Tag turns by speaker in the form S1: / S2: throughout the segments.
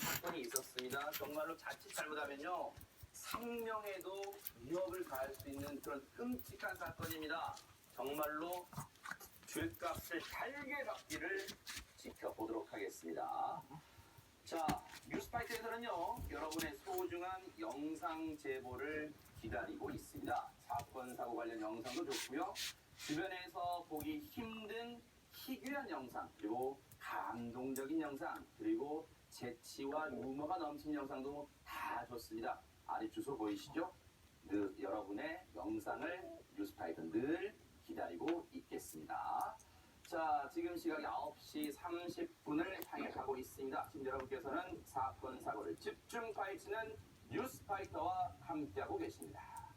S1: 사건이 있었습니다. 정말로 자칫 잘못하면요. 생명에도 위협을 가할 수 있는 그런 끔찍한 사건입니다. 정말로 죗값을 달게 갚기를 지켜보도록 하겠습니다. 자, 뉴스파이트에서는요, 여러분의 소중한 영상 제보를 기다리고 있습니다. 사건, 사고 관련 영상도 좋고요. 주변에서 보기 힘든 희귀한 영상, 그리고 감동적인 영상, 그리고 재치와 유머가 넘치는 영상도 다 좋습니다. 아래 주소 보이시죠? 그 여러분의 영상을 뉴스파이트 늘 기다리고 있겠습니다. 자, 지금 시각이 9시 30분을 향해 가고 있습니다. 지금 여러분께서는 사건, 사고를 집중 파헤치는 뉴스 파이터와 함께하고 계십니다.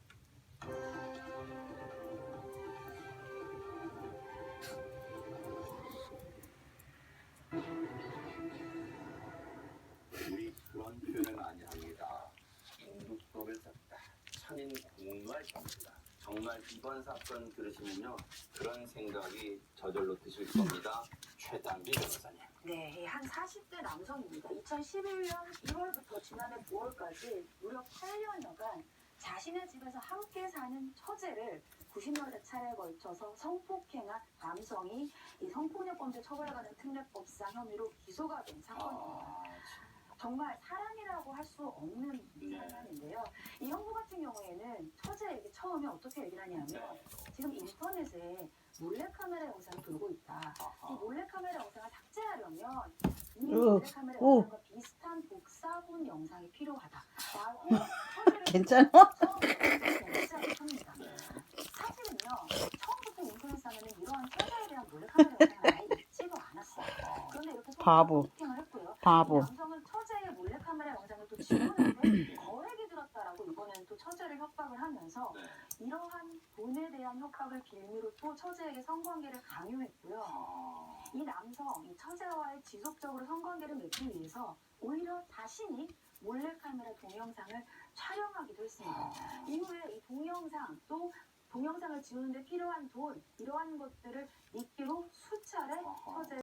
S1: 천인 공노할 겁니다. 정말 이번 사건 들으시면요. 그런 생각이 저절로 드실 겁니다. 최단비 변호사님.
S2: 네, 한 40대 남성입니다. 2011년 1월부터 지난해 9월까지 무려 8년여간 자신의 집에서 함께 사는 처제를 90여여 차례에 걸쳐서 성폭행한 남성이 이 성폭력범죄 처벌하는 특례법상 혐의로 기소가 된 사건입니다.
S1: 아,
S2: 정말 사랑이라고 할 수 없는
S1: 네.
S2: 사람인데요. 이 형부 처제에게 처음에 어떻게 얘기를 하냐면
S1: 네.
S2: 지금 인터넷에 몰래카메라 영상이 돌고 있다. 이. 몰래카메라 영상을 삭제하려면 이
S3: 으,
S2: 몰래카메라
S3: 오.
S2: 영상과 비슷한 복사본 영상이 필요하다 라고 처제를
S3: 괜찮아?
S2: 처음부터 시작을 합니다.
S1: 네.
S2: 사실은요 처음부터 인터넷상에는 이러한 처제에 대한 몰래카메라 영상을 아예 있지가 않았어요. 그런데 이렇게
S3: 바보.
S2: 을 했고요.
S3: 바보.
S2: 남성은 처제의 몰래카메라 영상을 또 지우는데 또 처제를 협박을 하면서
S1: 네.
S2: 이러한 돈에 대한 협박을 빌미로 또 처제에게 성관계를 강요했고요.
S1: 아,
S2: 이 남성, 이 처제와의 지속적으로 성관계를 맺기 위해서 오히려 자신이 몰래카메라 동영상을 촬영하기도 했습니다.
S1: 아.
S2: 이후에 이 동영상 또 동영상을 지우는데 필요한 돈 이러한 것들을 미끼로 수차례. 처제